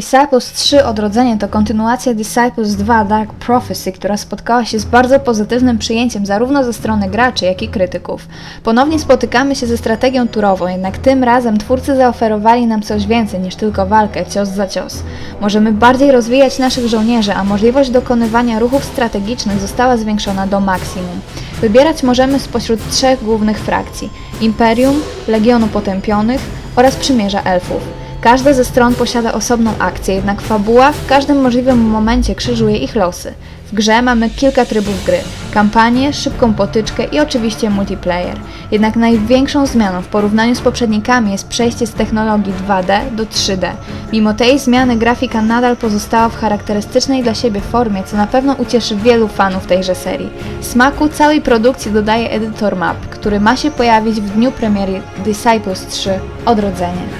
Disciples 3 Odrodzenie to kontynuacja Disciples 2 Dark Prophecy, która spotkała się z bardzo pozytywnym przyjęciem zarówno ze strony graczy, jak i krytyków. Ponownie spotykamy się ze strategią turową, jednak tym razem twórcy zaoferowali nam coś więcej niż tylko walkę cios za cios. Możemy bardziej rozwijać naszych żołnierzy, a możliwość dokonywania ruchów strategicznych została zwiększona do maksimum. Wybierać możemy spośród trzech głównych frakcji: Imperium, Legionu Potępionych oraz Przymierza Elfów. Każda ze stron posiada osobną akcję, jednak fabuła w każdym możliwym momencie krzyżuje ich losy. W grze mamy kilka trybów gry: kampanię, szybką potyczkę i oczywiście multiplayer. Jednak największą zmianą w porównaniu z poprzednikami jest przejście z technologii 2D do 3D. Mimo tej zmiany grafika nadal pozostała w charakterystycznej dla siebie formie, co na pewno ucieszy wielu fanów tejże serii. Smaku całej produkcji dodaje edytor map, który ma się pojawić w dniu premiery Disciples 3 Odrodzenie.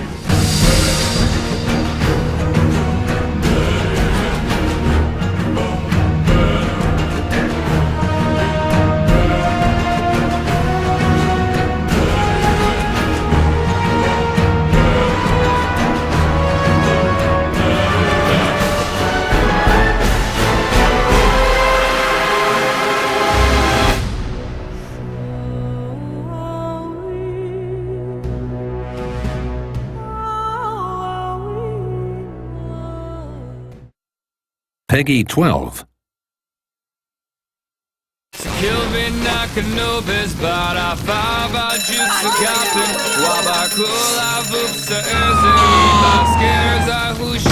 Peggy 12. Kilvin Canobis, Bada Fava, Jukes, Captain, Wabakula, Vupsa, Erzin, Scares, Ahush,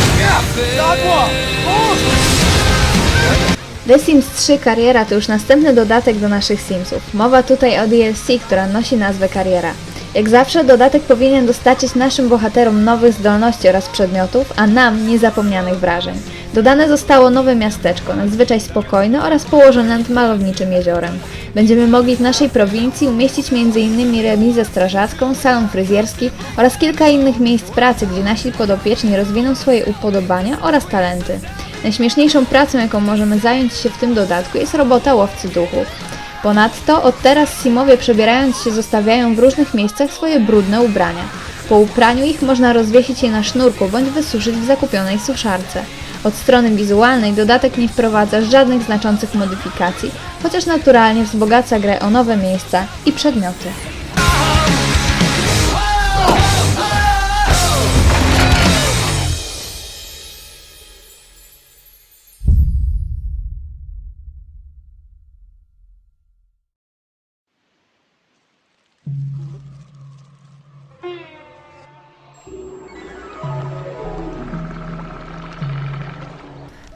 The Sims 3 Kariera to już następny dodatek do naszych Simsów. Mowa tutaj o DLC, która nosi nazwę Kariera. Jak zawsze dodatek powinien dostarczyć naszym bohaterom nowych zdolności oraz przedmiotów, a nam niezapomnianych wrażeń. Dodane zostało nowe miasteczko, nadzwyczaj spokojne oraz położone nad malowniczym jeziorem. Będziemy mogli w naszej prowincji umieścić m.in. remizę strażacką, salon fryzjerski oraz kilka innych miejsc pracy, gdzie nasi podopieczni rozwiną swoje upodobania oraz talenty. Najśmieszniejszą pracą, jaką możemy zająć się w tym dodatku jest robota łowcy duchów. Ponadto od teraz Simowie przebierając się zostawiają w różnych miejscach swoje brudne ubrania. Po upraniu ich można rozwiesić je na sznurku bądź wysuszyć w zakupionej suszarce. Od strony wizualnej dodatek nie wprowadza żadnych znaczących modyfikacji, chociaż naturalnie wzbogaca grę o nowe miejsca i przedmioty.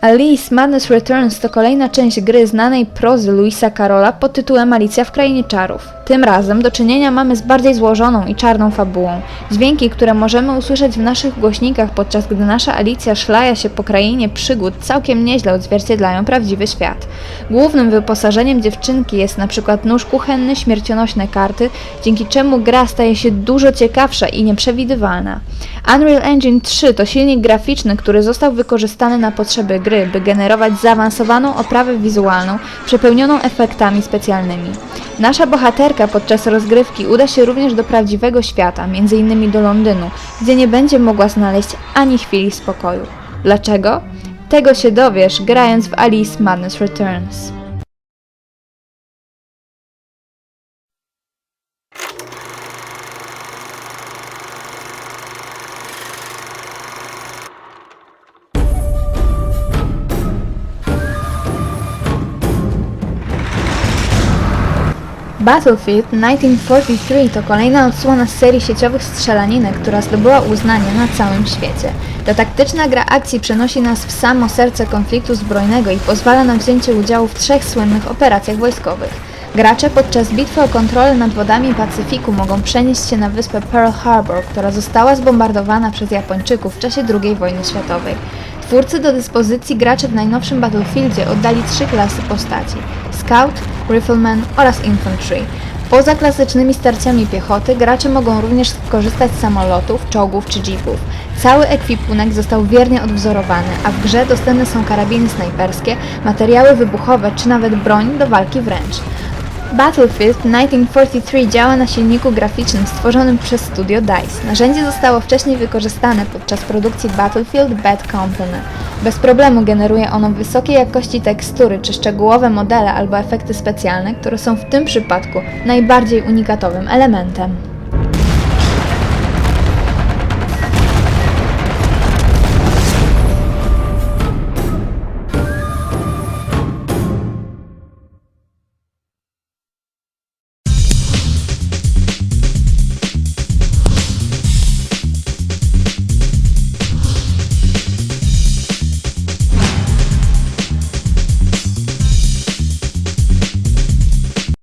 Alice Madness Returns to kolejna część gry znanej prozy Luisa Carola pod tytułem Alicja w Krainie Czarów. Tym razem do czynienia mamy z bardziej złożoną i czarną fabułą. Dźwięki, które możemy usłyszeć w naszych głośnikach podczas gdy nasza Alicja szlaja się po krainie przygód całkiem nieźle odzwierciedlają prawdziwy świat. Głównym wyposażeniem dziewczynki jest na przykład nóż kuchenny, śmiercionośne karty, dzięki czemu gra staje się dużo ciekawsza i nieprzewidywalna. Unreal Engine 3 to silnik graficzny, który został wykorzystany na potrzeby gry, by generować zaawansowaną oprawę wizualną przepełnioną efektami specjalnymi. Nasza bohaterka podczas rozgrywki uda się również do prawdziwego świata, m.in. do Londynu, gdzie nie będzie mogła znaleźć ani chwili spokoju. Dlaczego? Tego się dowiesz grając w Alice Madness Returns. Battlefield 1943 to kolejna odsłona serii sieciowych strzelaninek, która zdobyła uznanie na całym świecie. Ta taktyczna gra akcji przenosi nas w samo serce konfliktu zbrojnego i pozwala na wzięcie udziału w trzech słynnych operacjach wojskowych. Gracze podczas bitwy o kontrolę nad wodami Pacyfiku mogą przenieść się na wyspę Pearl Harbor, która została zbombardowana przez Japończyków w czasie II wojny światowej. Twórcy do dyspozycji graczy w najnowszym Battlefieldzie oddali trzy klasy postaci: Scout, Rifleman oraz Infantry. Poza klasycznymi starciami piechoty, gracze mogą również skorzystać z samolotów, czołgów czy jeepów. Cały ekwipunek został wiernie odwzorowany, a w grze dostępne są karabiny snajperskie, materiały wybuchowe czy nawet broń do walki wręcz. Battlefield 1943 działa na silniku graficznym stworzonym przez studio DICE. Narzędzie zostało wcześniej wykorzystane podczas produkcji Battlefield Bad Company. Bez problemu generuje ono wysokiej jakości tekstury czy szczegółowe modele albo efekty specjalne, które są w tym przypadku najbardziej unikatowym elementem.